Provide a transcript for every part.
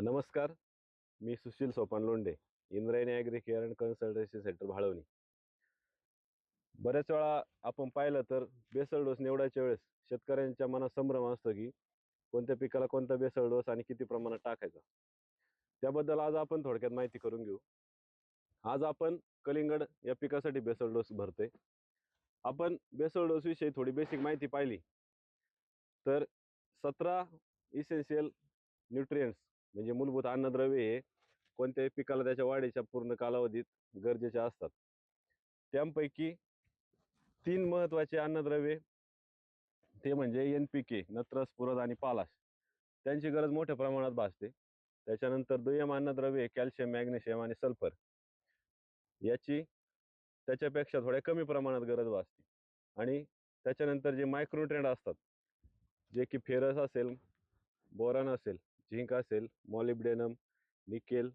नमस्कार मी Sushil Sopan Londe Indrayani agri care and consultancy centre Bhalwani. बऱ्याच वेळा आपण पाहिलं तर बेसळ डोस निवडायच्या वेळेस शेतकऱ्यांच्या मनात संभ्रम असतो की कोणत्या पिकाला कोणता बेसळ डोस आणि किती प्रमाणात टाकायचा? त्याबद्दल आज आपण थोडक्यात माहिती करून घेऊ. आज आपण कलिंगड या पिकासाठी बेसळ डोस भरतोय. आपण बेसळ डोसविषयी थोडी बेसिक माहिती पाहिली. तर सतरा इसेन्शियल न्यूट्रियंट्स म्हणजे मूलभूत अन्नद्रव्ये हे कोणत्याही पिकाला त्याच्या वाढीच्या पूर्ण कालावधीत गरजेचे असतात. त्यांपैकी तीन महत्त्वाचे अन्नद्रव्ये ते म्हणजे एन पी के नत्र स्फुरद आणि पालाश. त्यांची गरज मोठ्या प्रमाणात भासते. त्याच्यानंतर दुय्यम अन्नद्रव्ये कॅल्शियम मॅग्नेशियम आणि सल्फर. याची त्याच्यापेक्षा थोड्या कमी प्रमाणात गरज भासते. आणि त्याच्यानंतर जे मायक्रोट्रेंड असतात जे की फेरस असेल बोरान असेल झिंक असेल मॉलिब्डेनम निकेल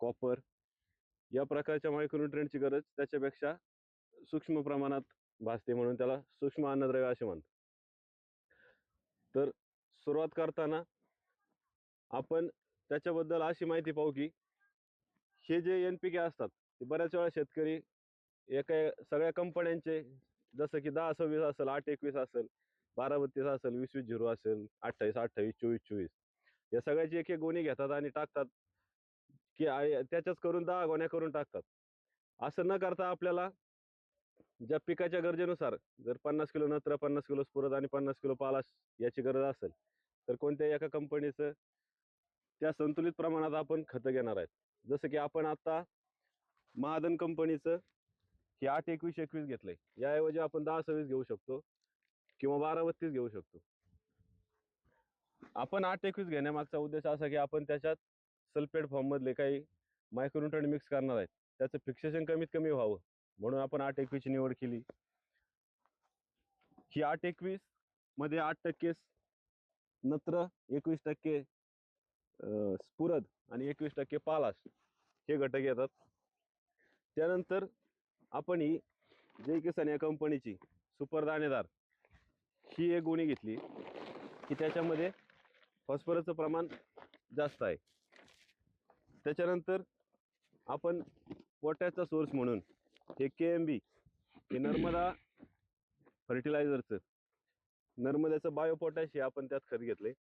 कॉपर या प्रकारच्या मायक्रोन्युट्रेंटची गरज त्याच्यापेक्षा सूक्ष्म प्रमाणात भासते म्हणून त्याला सूक्ष्म अन्नद्रव्य असे म्हणतात. तर सुरुवात करताना आपण त्याच्याबद्दल अशी माहिती पाहू की हे जे एन पी के असतात ते बऱ्याच वेळा शेतकरी एका सगळ्या कंपन्यांचे जसं की दहा सव्वीस असेल आठ एकवीस असेल बारा बत्तीस असेल वीस वीस झिरो असेल अठ्ठावीस अठ्ठावीस चोवीस चोवीस. या सगळ्याची एक एक गोणी घेतात आणि टाकतात की त्याच्याच करून दहा गोण्या करून टाकतात. असं न करता आपल्याला ज्या पिकाच्या गरजेनुसार जर पन्नास किलो नत्र पन्नास किलो स्फुरद आणि पन्नास किलो पालाश याची गरज असेल तर कोणत्याही एका कंपनीचं त्या संतुलित प्रमाणात आपण खतं घेणार आहेत. जसं की आपण आता महादन कंपनीचं हे आठ एकवीस एकवीस घेतलंय. याऐवजी आपण दहा सव्वीस घेऊ शकतो किंवा बारा बत्तीस घेऊ शकतो. आपण आठ एकवीस घेण्यामागचा उद्देश असा की आपण त्याच्यात सल्फेट फॉर्म मधले काही मायक्रोन्युट्रंट मिक्स करणार आहेत. त्याचं फिक्सेशन कमीत कमी व्हावं. म्हणून आपण आठ एकवीसची निवड केली. ही आठ एकवीसमध्ये आठ टक्के नत्र एकवीस टक्के स्फुरद आणि एकवीस टक्के पालाश हे घटक येतात. त्यानंतर आपण ही जे किसान या कंपनीची सुपर दाणेदार ही एक गुणी घेतली. की त्याच्यामध्ये फॉस्फरसचं प्रमाण जास्त आहे. त्याच्यानंतर आपण पोटॅशचा सोर्स म्हणून हे के एम बी हे नर्मदा फर्टिलायझरचं नर्मद्याचं बायो पोटॅश हे आपण त्यात खत घेतले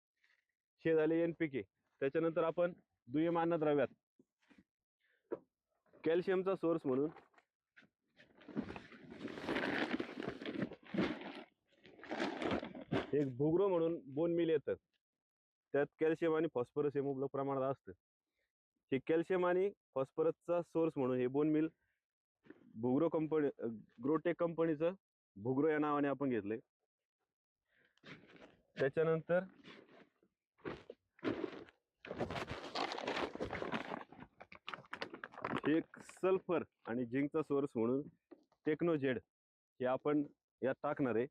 हे झाले एन पी के त्याच्यानंतर आपण दुय्यम अन्नद्रव्यात कॅल्शियमचा सोर्स म्हणून एक भुग्रो म्हणून बोन मिल येतं. त्यात कॅल्शियम आणि फॉस्फरस हे मुबलक प्रमाणात असतं. हे कॅल्शियम आणि फॉस्फरसचा सोर्स म्हणून हे bone meal Bhugro company Growtech कंपनीचं भुग्रो या नावाने आपण घेतलंय. त्याच्यानंतर एक सल्फर आणि झिंकचा सोर्स म्हणून टेक्नोजेड हे आपण यात टाकणार आहे.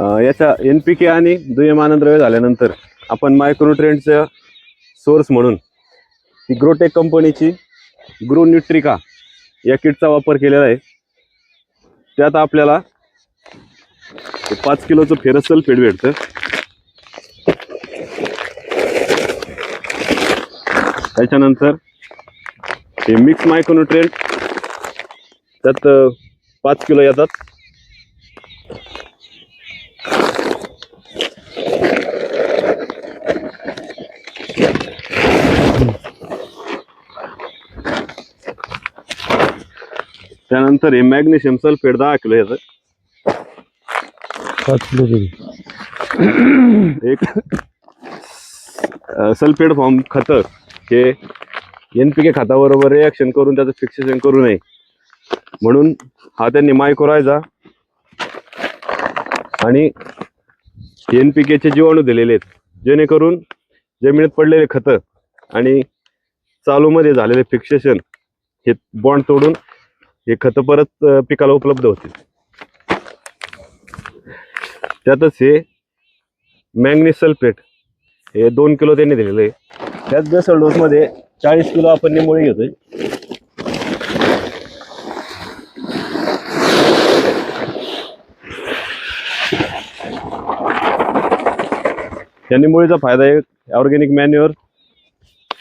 याच्या एन पी के आणि दुय्यम आनंद्रव्य झाल्यानंतर आपण मायक्रोन्युट्रिएंटचं सोर्स म्हणून ही ग्रोटेक कंपनीची ग्रो न्यूट्रिका या किटचा वापर केलेला आहे. त्यात आपल्याला पाच किलोचं फेरसल फीड भेटतं. त्याच्यानंतर हे मिक्स मायक्रोन्युट्रिएंट त्यात पाच किलो येतात. त्यानंतर हे मॅग्नेशियम सल्फेट दहा किलो किलो एक सल्फेट फॉर्म खत. हे एन पी के खताबरोबर रिॲक्शन करून त्याचं फिक्सेशन करू नये. म्हणून हा त्यांनी मायक्रोरायझा आणि एन पी केचे जीवाणू दिलेले आहेत. जेणेकरून जमिनीत पडलेले खतं आणि चालूमध्ये झालेले फिक्सेशन हे बॉन्ड तोडून हे खतं परत पिकाला उपलब्ध होतील. त्यातच हे मॅंगनीज सल्फेट हे दोन किलो त्यांनी दिलेलं आहे. त्याच बेसल डोसमध्ये चाळीस किलो आपण निंबोळी घेतोय. या निमोळीचा फायदा आहे ऑर्गॅनिक मॅन्युअर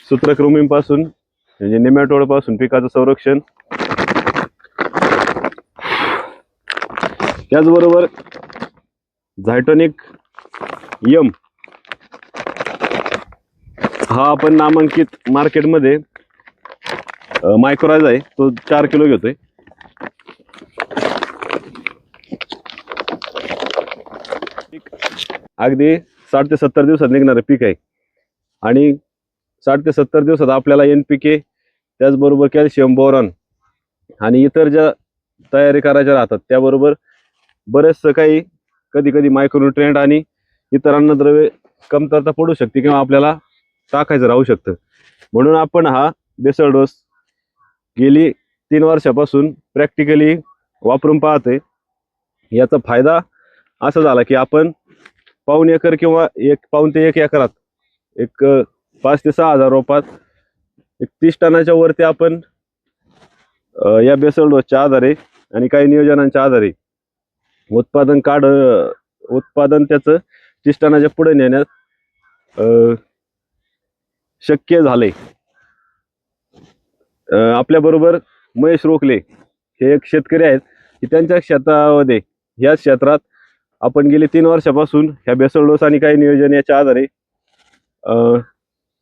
सूत्रकृमींपासून म्हणजे निमॅटोडपासून पिकाचं संरक्षण त्याचबरोबर झायटोनिक यम हा आपण नामांकित मार्केटमध्ये मायक्रोराज आहे. तो चार किलो घेतोय. अगदी साठ ते सत्तर दिवसात निघणारं पीक आहे. आणि साठ ते सत्तर दिवसात आपल्याला एन पी के त्याचबरोबर कॅल्शियम बोरॉन आणि इतर ज्या तयारी करायच्या राहतात त्याबरोबर बरेचसं काही कधी कधी मायक्रोन्युट्रेंट आणि इतर अन्नद्रव्ये कमतरता पडू शकते किंवा आपल्याला टाकायचं राहू शकतं. म्हणून आपण हा बेसळ डोस गेली तीन वर्षापासून प्रॅक्टिकली वापरून पाहते याचा फायदा असा झाला की आपण पाऊन एकर किंवा एक पाऊन ते एक एकरात एक पाच ते सहा हजार रोपात एक तीस टनाच्या वरती आपण या बेसळ डोसच्या आधारे आणि काही नियोजनांच्या आधारे उत्पादन काढ उत्पादन त्याचं तीस टनाच्या पुढे नेण्यात शक्य झाले आपल्याबरोबर महेश रोखले हे एक शेतकरी आहेत की त्यांच्या क्षेत्रामध्ये या क्षेत्रात आपण गेले तीन वर्षापासून ह्या बेसळडोस आणि काही नियोजन याच्या आधारे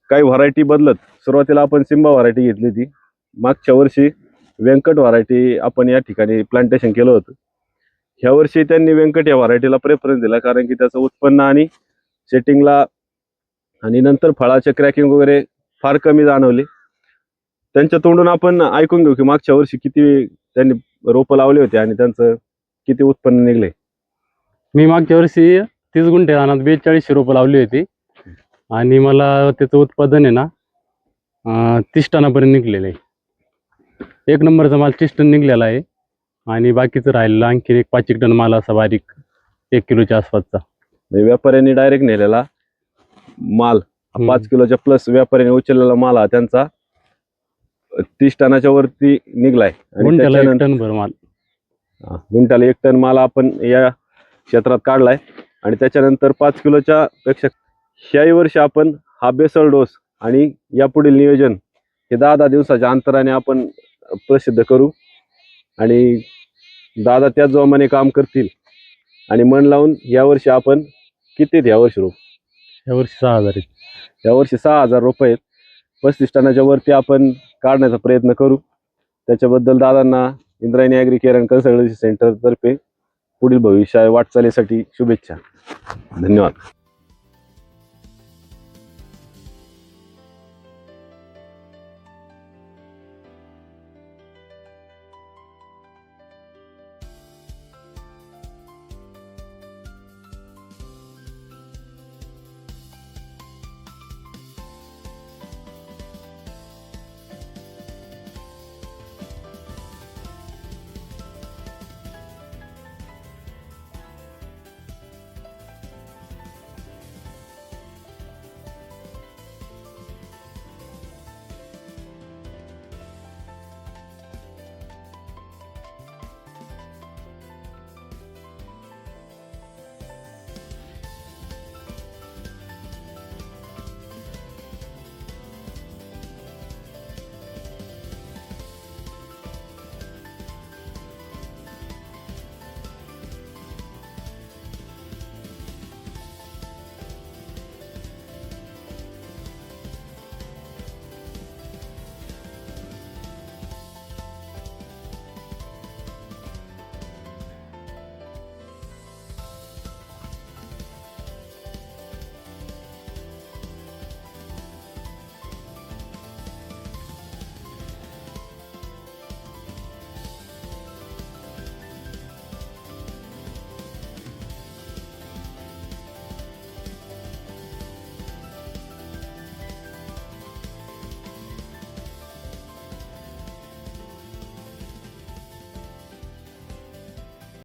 काही व्हरायटी बदलत. सुरुवातीला आपण सिम्बा व्हरायटी घेतली होती. मागच्या वर्षी व्यंकट व्हरायटी आपण या ठिकाणी प्लांटेशन केलं होतं. ह्या वर्षी त्यांनी व्यंकट या व्हरायटीला प्रेफरन्स दिला कारण की त्याचं उत्पन्न आणि सेटिंगला आणि नंतर फळाचे क्रॅकिंग वगैरे फार कमी जाणवले. त्यांच्या तोंडून आपण ऐकून घेऊ की मागच्या वर्षी किती त्यांनी रोपं लावले होते आणि त्यांचं किती उत्पन्न निघले. मी मागच्या वर्षी तीस गुंठे रानात बेचाळीसशे रोपं लावली होती. आणि मला त्याचं उत्पादन आहे ना तीस टनापर्यंत निघलेलं आहे. एक नंबरचा माल तीस टन निघलेला आहे. आणि बाकीचं राहिलेलं आणखी एक पाच एक टन माल असा बारीक एक किलोच्या आसपासचा. म्हणजे व्यापाऱ्यांनी डायरेक्ट नेलेला माल. हा. पाच किलोच्या प्लस व्यापाऱ्याने उचललेला माल हा त्यांचा तीस टनाच्या वरती निघलाय. आणि गुंठ्याला एक त्याच्यानंतर टन भर माल. हा, गुंठ्याला एक टन माल आपण या क्षेत्रात काढलाय. आणि त्याच्यानंतर पाच किलोच्या पेक्षा ह्याही वर्षी आपण हा बेसल डोस आणि यापुढील नियोजन हे दहा दहा दिवसाच्या अंतराने आपण प्रसिद्ध करू. आणि दादा त्याच जोमाने काम करतील. आणि मन लावून यावर्षी आपण किती आहेत यावर्षी रोप यावर्षी सहा हजार आहेत. यावर्षी सहा हजार रुपये आहेत. पस्तीस टनाच्या वरती आपण काढण्याचा प्रयत्न करू. त्याच्याबद्दल दादांना Indrayani agri care and consultancy सेंटरतर्फे पुढील भविष्य वाटचालीसाठी शुभेच्छा. धन्यवाद.